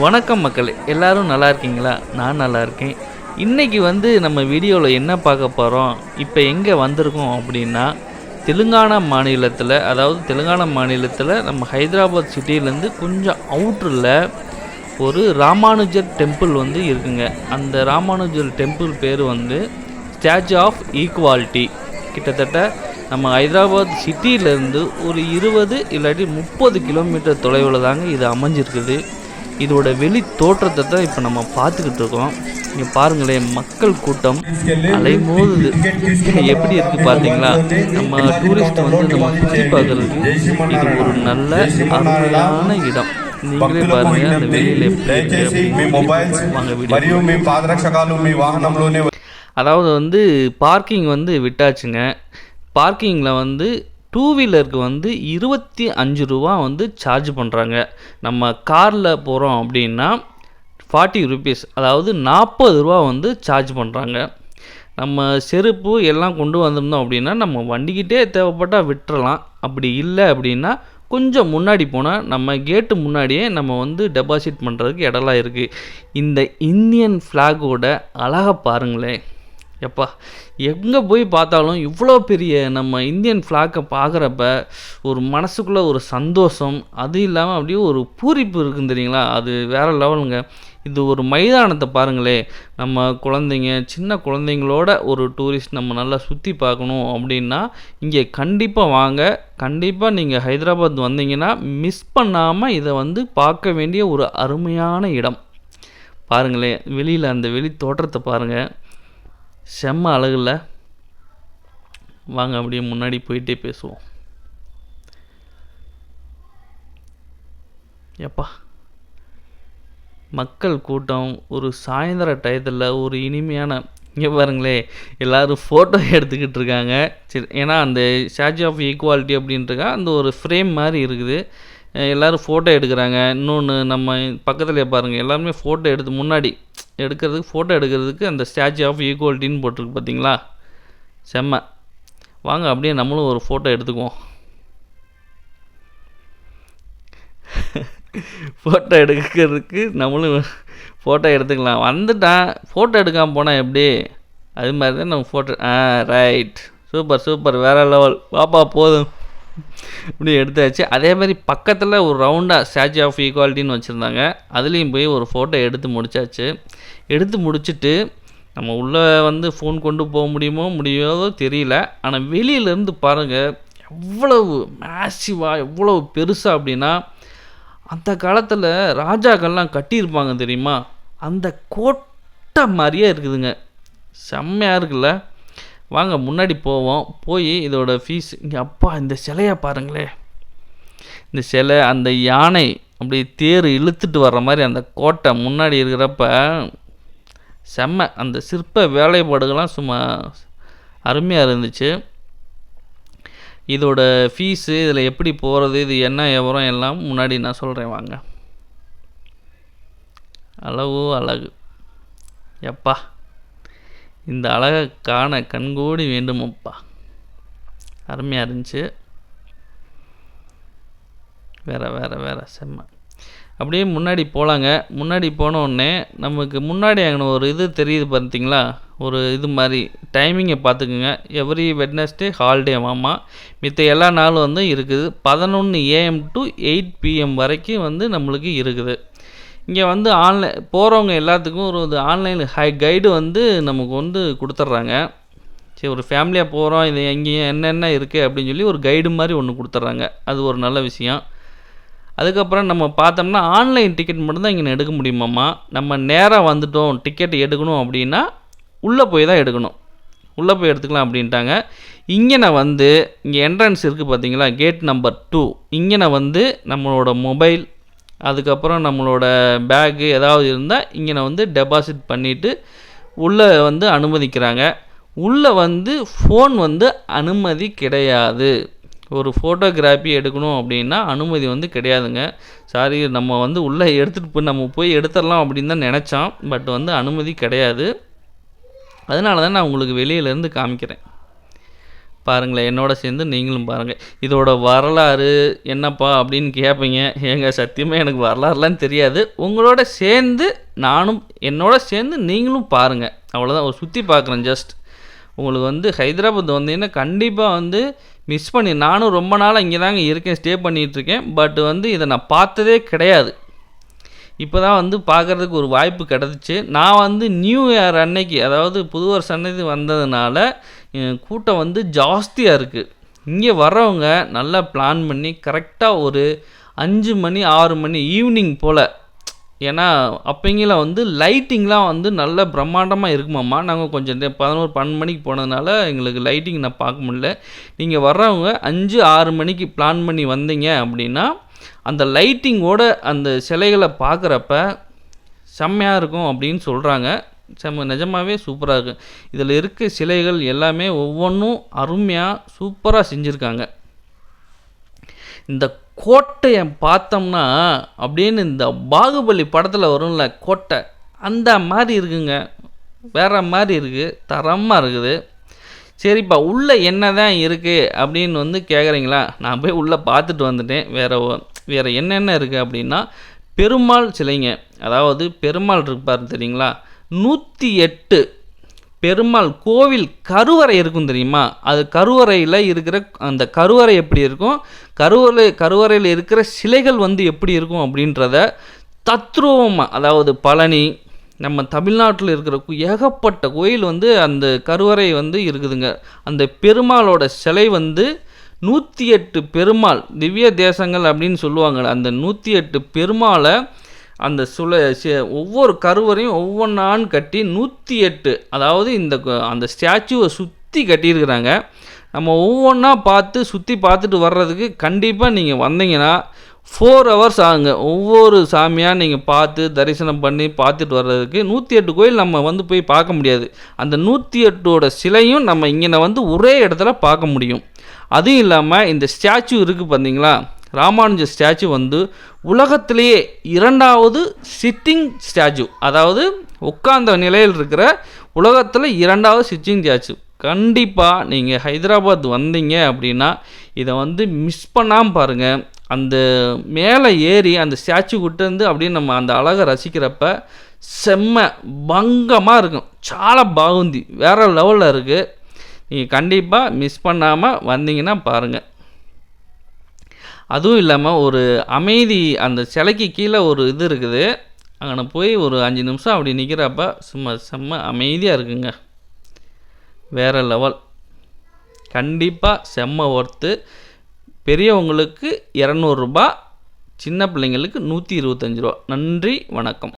வணக்கம் மக்கள் எல்லோரும் நல்லா இருக்கீங்களா? நான் நல்லா இருக்கேன். இன்றைக்கி வந்து நம்ம வீடியோவில் என்ன பார்க்க போகிறோம் இப்போ எங்கே வந்திருக்கோம் அப்படின்னா தெலுங்கானா மாநிலத்தில் அதாவது தெலுங்கானா மாநிலத்தில் நம்ம ஹைதராபாத் சிட்டியிலேருந்து கொஞ்சம் அவுட்டரில் ஒரு ராமானுஜர் டெம்பிள் வந்து இருக்குங்க. அந்த ராமானுஜர் டெம்பிள் பேர் வந்து ஸ்டாச்சு ஆஃப் ஈக்குவாலிட்டி கிட்டத்தட்ட நம்ம ஹைதராபாத் சிட்டியிலேருந்து ஒரு இருபது இல்லாட்டி முப்பது கிலோமீட்டர் தொலைவில் தாங்க இது அமைஞ்சிருக்குது. இதோட வெளி தோற்றத்தை தான் இப்போ நம்ம பார்த்துக்கிட்டு இருக்கோம். நீங்கள் பாருங்களேன் மக்கள் கூட்டம் அலைமோது எப்படி இருக்குது பார்த்தீங்களா நம்ம டூரிஸ்ட் வந்து நம்ம சுற்றி பார்க்குறதுக்கு இது ஒரு நல்ல அருமையான இடம். அதாவது வந்து பார்க்கிங் வந்து விட்டாச்சுங்க. பார்க்கிங்கில் வந்து டூ வீலருக்கு வந்து இருபத்தி அஞ்சு ரூபா வந்து சார்ஜ் பண்ணுறாங்க நம்ம காரில் போகிறோம் அப்படின்னா ஃபார்ட்டி ருபீஸ் அதாவது நாற்பது ரூபா வந்து சார்ஜ் பண்ணுறாங்க நம்ம செருப்பு எல்லாம் கொண்டு வந்திருந்தோம் அப்படின்னா நம்ம வண்டிக்கிட்டே தேவைப்பட்டால் விட்டுறலாம். அப்படி இல்லை அப்படின்னா கொஞ்சம் முன்னாடி போனால் நம்ம கேட்டு முன்னாடியே நம்ம வந்து டெபாசிட் பண்ணுறதுக்கு இடம்லாம் இருக்குது இந்த இந்தியன் ஃப்ளாகோட அழகை பாருங்களேன். எப்பா எங்கே போய் பார்த்தாலும் இவ்வளோ பெரிய நம்ம இந்தியன் ஃப்ளாக்கை பார்க்குறப்ப ஒரு மனசுக்குள்ளே ஒரு சந்தோஷம் அது இல்லாமல் அப்படியே ஒரு பூரிப்பு இருக்குன்னு தெரியுங்களா? அது வேறு லெவலுங்க. இது ஒரு மைதானத்தை பாருங்களே. நம்ம குழந்தைங்க சின்ன குழந்தைங்களோட ஒரு டூரிஸ்ட் நம்ம நல்லா சுற்றி பார்க்கணும் அப்படின்னா இங்கே கண்டிப்பாக வாங்க. கண்டிப்பாக நீங்கள் ஹைதராபாத் வந்தீங்கன்னா மிஸ் பண்ணாமல் இதை வந்து பார்க்க வேண்டிய ஒரு அருமையான இடம். பாருங்களேன் வெளியில் அந்த வெளி தோற்றத்தை பாருங்கள் செம்ம அழகுல வாங்க அப்படியே முன்னாடி போயிட்டே பேசுவோம். எப்பா மக்கள் கூட்டம் ஒரு சாயந்தர டயத்தில் ஒரு இனிமையான இங்கே பாருங்களே எல்லோரும் ஃபோட்டோ எடுத்துக்கிட்டு இருக்காங்க. சரி ஏன்னா அந்த ஸ்டாச்சு ஆஃப் ஈக்குவாலிட்டி அப்படின்றக்கா அந்த ஒரு ஃப்ரேம் மாதிரி இருக்குது. எல்லோரும் ஃபோட்டோ எடுக்கிறாங்க. இன்னொன்று நம்ம பக்கத்துலேயே பாருங்கள் எல்லாருமே ஃபோட்டோ எடுத்து முன்னாடி எடுக்கிறதுக்கு ஃபோட்டோ எடுக்கிறதுக்கு அந்த ஸ்டாச்சு ஆஃப் ஈக்குவாலிட்டின்னு போட்டிருக்கு பார்த்தீங்களா செம்ம. வாங்க அப்படியே நம்மளும் ஒரு ஃபோட்டோ எடுத்துக்குவோம். ஃபோட்டோ எடுக்கிறதுக்கு நம்மளும் ஃபோட்டோ எடுத்துக்கலாம். வந்துட்டான். ஃபோட்டோ எடுக்காமல் போனால் எப்படி? அது மாதிரி தான் நம்ம ஃபோட்டோ ஆ ரைட் சூப்பர் சூப்பர் வேறு லெவல் பாப்பா போதும். இப்படி எடுத்தாச்சு. அதே மாதிரி பக்கத்தில் ஒரு ரவுண்டாக ஸ்டாச்சு ஆஃப் ஈக்குவாலிட்டின்னு வச்சுருந்தாங்க. அதுலேயும் போய் ஒரு ஃபோட்டோ எடுத்து முடிச்சாச்சு. எடுத்து முடிச்சுட்டு நம்ம உள்ளே வந்து ஃபோன் கொண்டு போக முடியுமோ முடியாதோ தெரியல. ஆனால் வெளியிலேருந்து பாருங்கள் எவ்வளவு மேசிவாக எவ்வளவு பெருசாக அப்படின்னா அந்த காலத்தில் ராஜாக்கள்லாம் கட்டியிருப்பாங்க தெரியுமா? அந்த கோட்டை மாதிரியே இருக்குதுங்க. செம்மையாக இருக்குல்ல? வாங்க முன்னாடி போவோம். போய் இதோட ஃபீஸ் இங்கே அப்பா இந்த சிலையை பாருங்களே. இந்த சிலை அந்த யானை அப்படியே தேர் இழுத்துட்டு வர்ற மாதிரி அந்த கோட்டை முன்னாடி இருக்கிறப்ப செம்ம அந்த சிற்ப வேலைப்பாடுகள்லாம் சும்மா அருமையாக இருந்துச்சு. இதோட ஃபீஸு இதில் எப்படி போகிறது இது என்ன எவரம் எல்லாம் முன்னாடி நான் சொல்கிறேன் வாங்க. அளவு அழகு. எப்பா இந்த அழகை காண கண்கூடி வேண்டுமப்பா. அருமையாக இருந்துச்சு. வேற வேற வேற செம்ம. அப்படியே முன்னாடி போகலாங்க முன்னாடி போனோடனே நமக்கு முன்னாடி அங்கே ஒரு இது தெரியுது பார்த்தீங்களா ஒரு இது மாதிரி. டைமிங்கை பார்த்துக்குங்க எவ்ரி வெட்னஸ்டே ஹாலிடே மாமா. மித்த எல்லா நாளும் வந்து இருக்குது. பதினொன்று ஏஎம் டு எயிட் பிஎம் வரைக்கும் வந்து நம்மளுக்கு இருக்குது. இங்கே வந்து ஆன்லைன் போகிறவங்க எல்லாத்துக்கும் ஒரு இது ஆன்லைன் ஹை கைடு வந்து நமக்கு வந்து கொடுத்துட்றாங்க. சரி ஒரு ஃபேமிலியாக போகிறோம் இது எங்கேயும் என்னென்ன இருக்குது அப்படின்னு சொல்லி ஒரு கைடு மாதிரி ஒன்று கொடுத்துட்றாங்க. அது ஒரு நல்ல விஷயம். அதுக்கப்புறம் நம்ம பார்த்தோம்னா ஆன்லைன் டிக்கெட் மட்டும்தான் இங்கே எடுக்க முடியுமாம்மா நம்ம நேராக வந்துட்டோம் டிக்கெட் எடுக்கணும் அப்படின்னா உள்ளே போய் தான் எடுக்கணும். உள்ளே போய் எடுத்துக்கலாம் அப்படின்ட்டாங்க. இங்கே நான் வந்து இங்கே என்ட்ரன்ஸ் இருக்குது பார்த்தீங்களா? கேட் நம்பர் டூ இங்கே நான் வந்து நம்மளோட மொபைல் அதுக்கப்புறம் நம்மளோட பேக்கு ஏதாவது இருந்தால் இங்கே வந்து டெபாசிட் பண்ணிவிட்டு உள்ளே வந்து அனுமதிக்கிறாங்க. உள்ளே வந்து ஃபோன் வந்து அனுமதி கிடையாது. ஒரு ஃபோட்டோகிராஃபி எடுக்கணும் அப்படின்னா அனுமதி வந்து கிடையாதுங்க. சாரி நம்ம வந்து உள்ளே எடுத்துகிட்டு போய் நம்ம போய் எடுத்துடலாம் அப்படின்னு தான் நினச்சோம் பட் வந்து அனுமதி கிடையாது. அதனால தான் நான் உங்களுக்கு வெளியிலேருந்து காமிக்கிறேன். பாருங்களேன் என்னோட சேர்ந்து நீங்களும் பாருங்கள் இதோட வரலாறு என்னப்பா அப்படின்னு கேட்பீங்க ஏங்க சத்தியமாக எனக்கு வரலாறுலாம் தெரியாது. உங்களோட சேர்ந்து நானும் என்னோட சேர்ந்து நீங்களும் பாருங்கள் அவ்வளோதான் ஒரு சுற்றி பார்க்குறேன் ஜஸ்ட் உங்களுக்கு வந்து ஹைதராபாத் வந்தீங்கன்னா கண்டிப்பாக வந்து மிஸ் பண்ணி நானும் ரொம்ப நாளாக இங்கே தாங்க இருக்கேன் ஸ்டே பண்ணிகிட்ருக்கேன் பட் வந்து இதை நான் பார்த்ததே கிடையாது. இப்போ தான் வந்து பார்க்குறதுக்கு ஒரு வாய்ப்பு கிடச்சிச்சு. நான் வந்து நியூ இயர் அன்னைக்கு அதாவது புது வருஷம் அன்னைக்கு வந்ததுனால கூட்டம் வந்து ஜாஸ்தியாக இருக்குது இங்கே வர்றவங்க நல்லா பிளான் பண்ணி கரெக்டாக ஒரு அஞ்சு மணி ஆறு மணி ஈவினிங் போல். ஏன்னா அப்போங்கெல்லாம் வந்து லைட்டிங்லாம் வந்து நல்ல பிரம்மாண்டமாக இருக்குமாம்மா நாங்கள் கொஞ்சம் பதினோரு பன்னெண்டு மணிக்கு போனதுனால எங்களுக்கு லைட்டிங் நான் பார்க்க முடியல. நீங்கள் வர்றவங்க அஞ்சு ஆறு மணிக்கு பிளான் பண்ணி வந்தீங்க அப்படின்னா அந்த லைட்டிங்கோட அந்த சிலைகளை பார்க்குறப்ப செம்மையாக இருக்கும் அப்படின்னு சொல்கிறாங்க செம்ம நிஜமாகவே சூப்பராக இருக்கும் இதில் இருக்க சிலைகள் எல்லாமே ஒவ்வொன்றும் அருமையாக சூப்பராக செஞ்சுருக்காங்க. இந்த கோட்டையை பார்த்தோம்னா அப்படின்னு இந்த பாகுபலி படத்தில் வரும்ல கோட்டை அந்த மாதிரி இருக்குங்க. வேற மாதிரி இருக்குது தரமாக இருக்குது. சரிப்பா உள்ளே என்ன தான் இருக்குது அப்படின்னு வந்து கேட்குறீங்களா நான் போய் உள்ளே பார்த்துட்டு வந்துட்டேன். வேற வேறு என்னென்ன இருக்குது அப்படின்னா பெருமாள் சிலைங்க. அதாவது பெருமாள் இருப்பார் தெரியுங்களா? நூற்றி எட்டு பெருமாள் கோவில் கருவறை இருக்கும் தெரியுமா? அது கருவறையில் இருக்கிற அந்த கருவறை எப்படி இருக்கும்? கருவறை கருவறையில் இருக்கிற சிலைகள் வந்து எப்படி இருக்கும் அப்படின்றத தத்ரூபமாக அதாவது பழனி நம்ம தமிழ்நாட்டில் இருக்கிற ஏகப்பட்ட கோயில் வந்து அந்த கருவறை வந்து இருக்குதுங்க. அந்த பெருமாளோட சிலை வந்து நூற்றி எட்டு பெருமாள் திவ்ய தேசங்கள் அப்படின்னு சொல்லுவாங்க அந்த நூற்றி எட்டு பெருமாளை அந்த சுல ஒவ்வொரு கருவறையும் ஒவ்வொன்றான்னு கட்டி நூற்றி எட்டு அதாவது இந்த அந்த ஸ்டாச்சுவை சுற்றி கட்டியிருக்கிறாங்க. நம்ம ஒவ்வொன்றா பார்த்து சுற்றி பார்த்துட்டு வர்றதுக்கு கண்டிப்பாக நீங்கள் வந்தீங்கன்னா ஃபோர் ஹவர்ஸ் ஆகுங்க. ஒவ்வொரு சாமியாக நீங்கள் பார்த்து தரிசனம் பண்ணி பார்த்துட்டு வர்றதுக்கு நூற்றி எட்டு கோயில் நம்ம வந்து போய் பார்க்க முடியாது. அந்த நூற்றி எட்டோட சிலையும் நம்ம இங்கே வந்து ஒரே இடத்துல பார்க்க முடியும். அதுவும் இல்லாமல் இந்த ஸ்டாச்சு இருக்குது பார்த்தீங்களா ராமானுஜ ஸ்டாச்சு வந்து உலகத்திலேயே இரண்டாவது சிட்டிங் ஸ்டாச்சு. அதாவது உட்கார்ந்த நிலையில் இருக்கிற உலகத்தில் இரண்டாவது சிட்டிங் ஸ்டாச்சு. கண்டிப்பாக நீங்கள் ஹைதராபாத் வந்தீங்க அப்படின்னா இதை வந்து மிஸ் பண்ணாமல் பாருங்கள் அந்த மேலே ஏறி அந்த ஸ்டாச்சு கிட்டேருந்து அப்படின்னு நம்ம அந்த அழகை ரசிக்கிறப்ப செம்ம பங்கமாக இருக்கும். சாலை பாகுந்தி. வேறு லெவலில் இருக்குது நீங்கள் கண்டிப்பாக மிஸ் பண்ணாமல் வந்தீங்கன்னா பாருங்கள் அதுவும் இல்லாமல் ஒரு அமைதி அந்த சிலைக்கு கீழே ஒரு இது இருக்குது. அங்கே போய் ஒரு அஞ்சு நிமிஷம் அப்படி நிற்கிறப்ப சும்மா செம்ம அமைதியாக இருக்குங்க. வேறு லெவல் கண்டிப்பாக செம்ம ஒர்த்து பெரியவங்களுக்கு இரநூறுபா சின்ன பிள்ளைங்களுக்கு நூற்றி இருபத்தஞ்சி ரூபா நன்றி வணக்கம்.